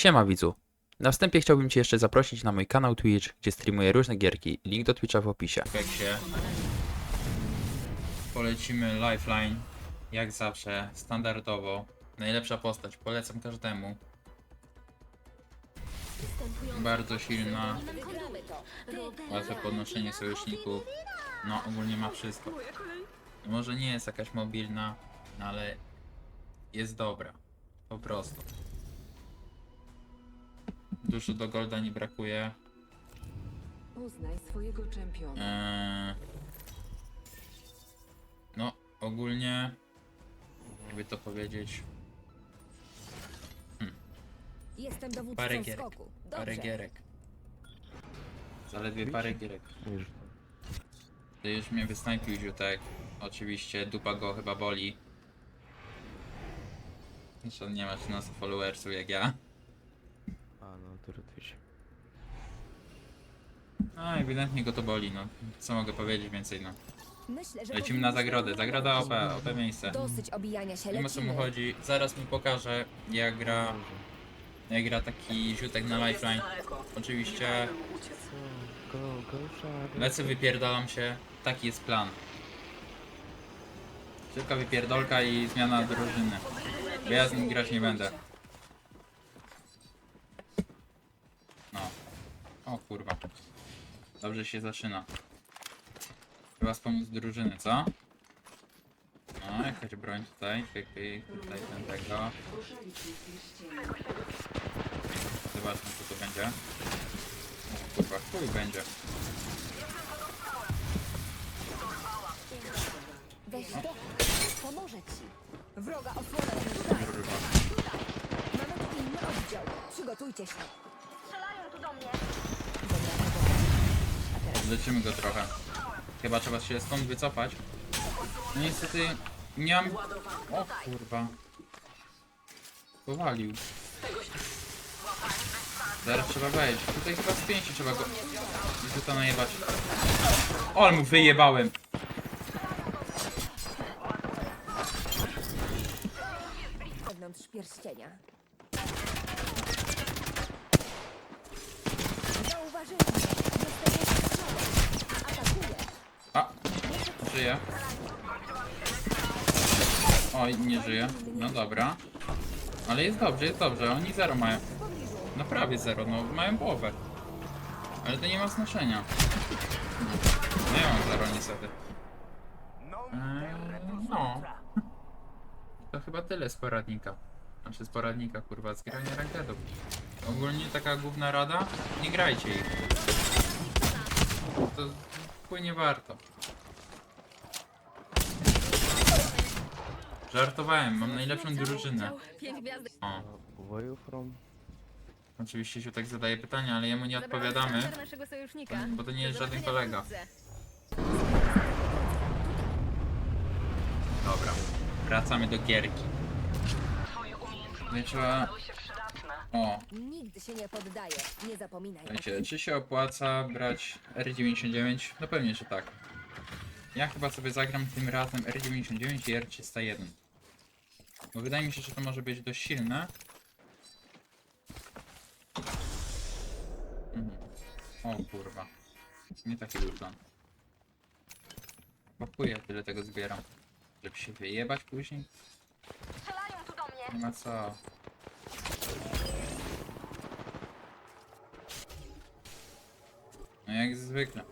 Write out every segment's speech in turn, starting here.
Siema widzu. Na wstępie chciałbym Cię jeszcze zaprosić na mój kanał Twitch, gdzie streamuję różne gierki. Link do Twitcha w opisie. się polecimy Lifeline, jak zawsze, standardowo. Najlepsza postać, polecam każdemu. Bardzo silna, łatwe podnoszenie sojuszników. No, ogólnie ma wszystko. Może nie jest jakaś mobilna, no ale jest dobra. Po prostu. Dużo do Golda nie brakuje. Poznaj swojego czempiona. Eee, no, ogólnie, jakby to powiedzieć, Jestem dowódcą Parę gierek. skoku. Dobrze. parę gierek. Zaledwie parę gierek. To już mnie wysnajpił ziutek. Oczywiście, dupa go chyba boli. Zresztą nie ma 13 followersów jak ja. A, no to Twitch. No, ewidentnie go to boli, no. Co mogę powiedzieć więcej, no. Myślę, że Lecimy na zagrodę. Zagroda OP. OP miejsce. Dosyć obijania się, Nie ma co mu lecimy. chodzi. Zaraz mi pokażę, jak gra, jak gra taki ziutek na lifeline. Oczywiście Go, go, szary. lecę, wypierdalam się. Taki jest plan. Szybka wypierdolka i zmiana drużyny. Bo ja z nim grać nie będę. No. O kurwa. Dobrze się zaczyna. Trzeba wspomóc drużyny, co? No, jakaś broń tutaj, pyk, tutaj ten tego. Zobaczmy co to będzie. O, kurwa, chuj będzie. Weź to. Pomoże ci. Wroga osłonę. Tutaj. Kurwa. Mamy tu inny oddział. Przygotujcie się. Leczymy go trochę. Chyba trzeba się stąd wycofać. No niestety nie mam... O kurwa. Powalił. Zaraz trzeba wejść. Tutaj chyba z pięści trzeba go... Rzuta najebać. O, mu wyjebałem. Wewnątrz pierścienia. Zauważyli mnie. Jestem pod strzałem. Atakuję. A, żyje. Oj, nie żyje. No dobra. Ale jest dobrze, jest dobrze. Oni zero mają. No prawie zero, no mają połowę. Ale to nie ma znaczenia. No ja mam zero niestety. Eee, no. To chyba tyle z poradnika. Znaczy z poradnika, kurwa, z grania rankedów. Ogólnie taka główna rada, nie grajcie ich. To płynie warto. Żartowałem, mam najlepszą drużynę. Pięć gwiazdek. O, Where you from? oczywiście się tak zadaje pytania, ale jemu nie odpowiadamy, naszego sojusznika. bo to nie jest żaden kolega. Dobra, wracamy do gierki. No i trzeba... O, Nigdy się nie poddaję. Nie zapominaj. Wiecie, czy się opłaca brać R99? No pewnie, że tak. Ja chyba sobie zagram tym razem R99 i R301. Bo wydaje mi się, że to może być dość silne. Mhm. O kurwa. Nie taki był plan. Tyle tego zbieram. Żeby się wyjebać później? Nie ma co. No jak zwykle.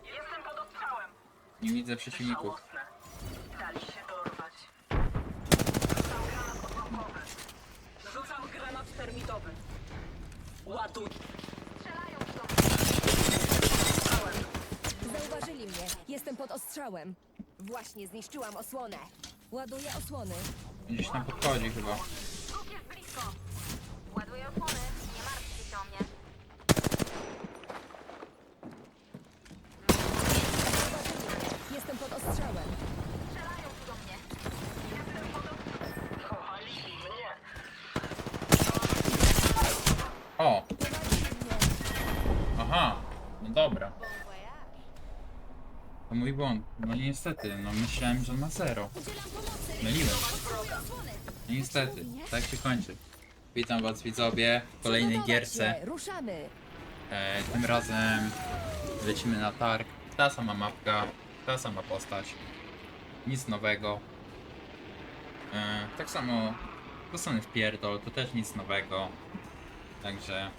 Nie widzę przeciwników. Ładuj. Zauważyli mnie. Jestem pod ostrzałem. Właśnie zniszczyłam osłonę. Ładuję osłony. Gdzieś tam podchodzi chyba. Bóg jest blisko. Ładuję opony. Nie martwcie się o mnie. Jestem pod ostrzałem. Strzelają tu do mnie. Powalili mnie. O! Powalili mnie. Aha! No dobra. To mój błąd. No niestety, no myślałem, że on ma zero. Myliłem. No niestety, tak się kończy. Witam was widzowie w kolejnej gierce. Ruszamy! E, tym razem lecimy na targ. Ta sama mapka, ta sama postać. Nic nowego. E, tak samo dostany w pierdol, to też nic nowego. Także...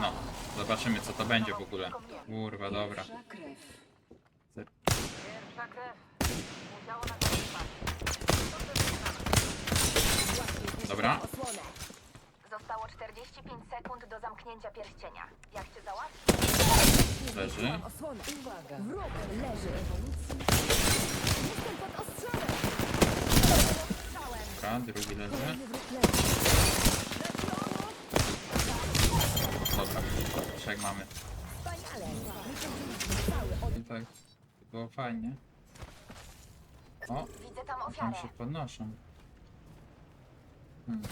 No, zobaczymy co to będzie w ogóle. Kurwa, dobra. Pierwsza krew. Na to wypaść. Zniszczyłam Dobra. Zostało 45 sekund do zamknięcia pierścienia. Jak cię załatwić? Leży. Uwaga. Wróg leży. Jestem pod ostrzałem. Dobra, drugi leży. Dobra, trzech mamy. Wspaniale. I tak, było fajnie. O, Widzę tam tam ofiarę. się podnoszą. Hmm.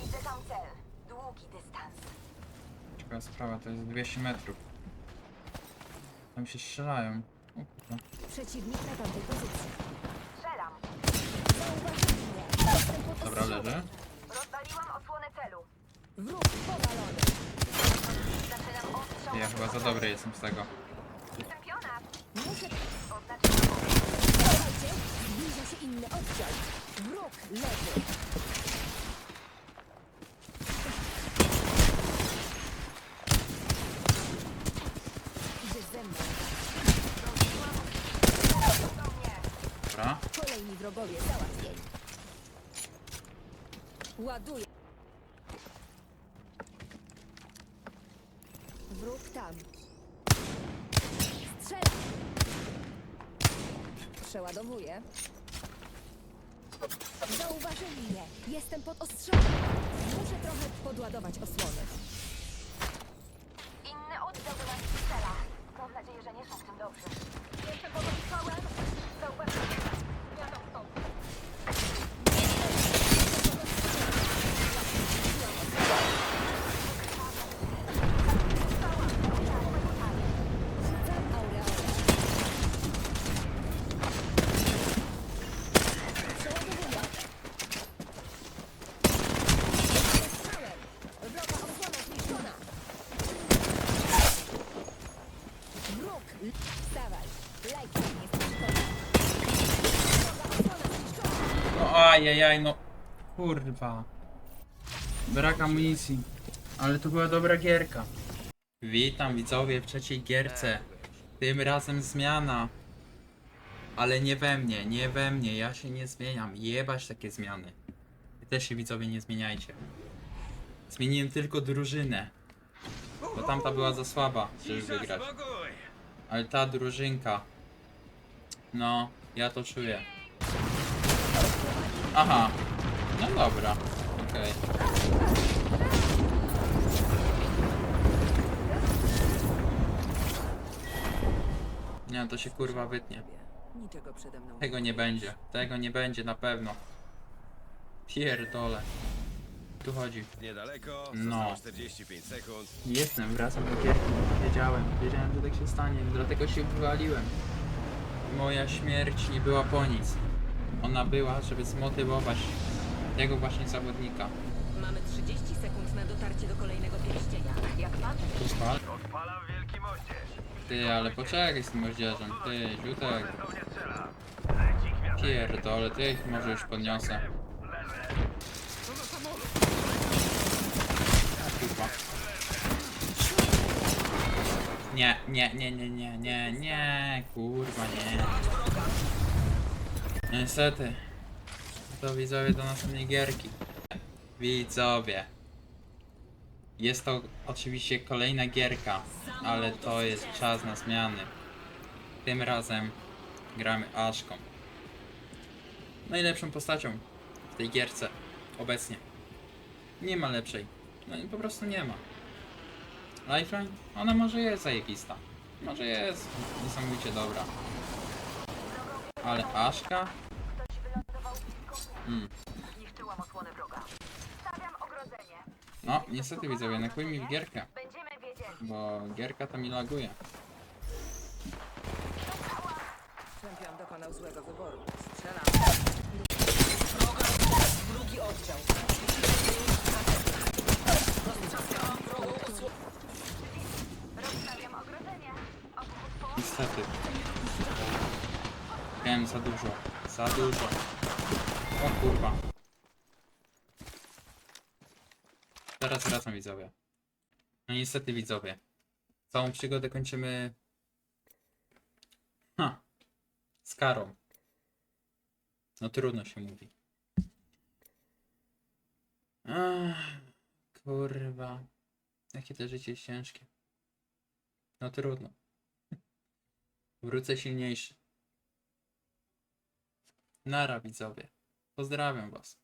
Widzę tam cel. Długi dystans. Ciekawa sprawa, to jest 200 metrów. Tam się strzelają. O kurwa. Przeciwnik na tamtej pozycji. Strzelam. Dobra, leży. Rozwaliłam osłonę celu. Wróg powalony. Zaczynam ostrzał. Ja chyba za dobry jestem z tego. Czempionat. Muszę... Oznaczyłam. Słuchajcie, zbliża się inny oddział. Wróg załatwieni. Ładuję. Wróg tam. Strzelam. Przeładowuję. Zauważyli mnie. Jestem pod ostrzałem. Muszę trochę podładować osłony. Inny oddział do nas strzela. Mam nadzieję, że nie są w tym dobrzy. Jestem pod ostrzałem. Zauważyłem. Jadą stąd. Rzucam aureolę. Przeładowuję. Strzałem. Wroga osłona zniszczona. Wróg. Wstawaj. Lajka jest zniszczona. Wroga osłona zniszczona. No ajajaj, no. Kurwa. Brak amunicji. Ale to była dobra gierka. Witam widzowie w trzeciej gierce. Tym razem zmiana. Ale nie we mnie, nie we mnie, ja się nie zmieniam. Jebać takie zmiany. Wy też się widzowie nie zmieniajcie. Zmieniłem tylko drużynę. Bo tamta była za słaba, żeby wygrać. Ale ta drużynka. No, ja to czuję. Aha. No dobra. Okej. Nie, to się kurwa wytnie. Niczego przede mną. Tego nie będzie. Tego nie będzie na pewno. Pierdole. Tu chodzi. Niedaleko, No. zostało 45 sekund. Jestem, wracam do gierki. Wiedziałem, wiedziałem, że tak się stanie, dlatego się wywaliłem. Moja śmierć nie była po nic. Ona była, żeby zmotywować tego właśnie zawodnika. Mamy 30 sekund na dotarcie do kolejnego pierścienia. Jak pan? Kurwa. Odpalam wielki moździerz. Ty, ale poczekaj z tym moździerzem. Ty, ziutek. Do mnie strzela. Leci gwiazda. Pierdole, ty ich może już podniosę. Kurwa. Nie, nie, nie, nie, nie, nie, nie, kurwa, nie. Niestety. To widzowie do następnej gierki. Widzowie. Jest to oczywiście kolejna gierka, ale to jest czas na zmiany. Tym razem gramy Aszką. Najlepszą postacią w tej gierce obecnie. Nie ma lepszej. No i po prostu nie ma. Lifeline? Ona może jest zajebista. Może jest niesamowicie dobra. Ale Aszka? Zniszczyłam osłonę wroga. Stawiam ogrodzenie. No, niestety widzowie, nakuj mi w gierkę, bo gierka to mi laguje. Czempion dokonał złego wyboru. Strzelam. Wroga. Drugi oddział. Roztrzaskałam wrogą osłonę. Rozstawiam ogrodzenie. Obchód połowy Niestety. Miałem za dużo, za dużo. O kurwa. Teraz wracam widzowie. No niestety widzowie. Całą przygodę kończymy... Ha. Z karą. No trudno się mówi. Ach, kurwa. Jakie to życie jest ciężkie. No trudno. Wrócę silniejszy. Nara widzowie. Pozdrawiam was.